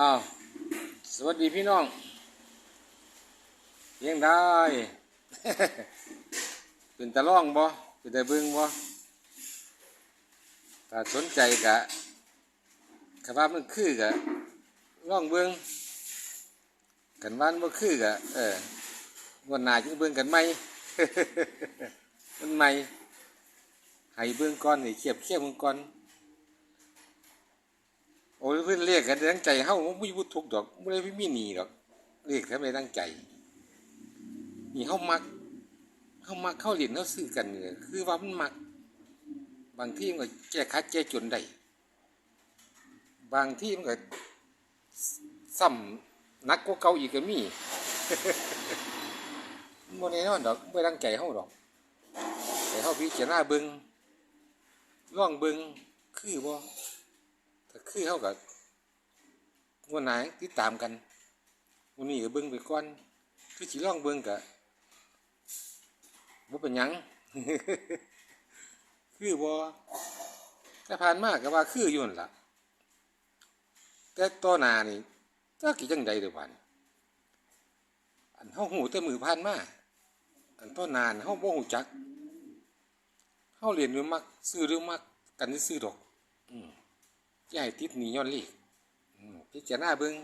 อ้าวสวัสดีพี่น้องยังได้เป็นตะล่องบ่เป็นตะเบิงบ่ถ้าสนใจกะคำว่ามันคือกะล่องเบิงกันวามันบ่คือกะเออวันหน้าจึงเบิงกันใหมมันใหม่ให้เบิงก่อนให้เขียบเขียบเบิงก่อน เพื่อนเรียกกันตั้งใจเฮาบ่มีบุทุกดอกบ่ได้มีหนีดอกเรียกแค่ไม่ตั้งใจนี่เฮามักเฮามักเข้าเรียนเฮาซื้อกันนี่แหละคือว่ามันมัก บางที่มันก็แก้คัดแก้จนได้บางที่มันก็ซ้ำนักกว่าเก่าอีกก็มีบ่แน่นอนดอกบ่ตั้งใจเฮาดอกแต่เฮาพิจารณาเบิ่งลองเบิงคือบ่ถ้าคือเขากับ วันไหนติดตามกันวันนี้ก็เบิ่งไปก่อนคือสิลองเบิ่งกะบ่เป็นหยัง คือบ่แต่ผ่านมากก็ว่าคืออยู่นั่นล่ะ แต่ต่อหน้านี่จักสิจังใดเด้อบัดนี้อันเฮาฮู้แต่มือผ่านมาอันต่อหน้านี่เฮาบ่ฮู้จักเฮาเรียนหรือมักซื้อหรือมักกันซื่อดอก อืมให้ติดหนีย้อนเลข พิจารณาเบิ่ง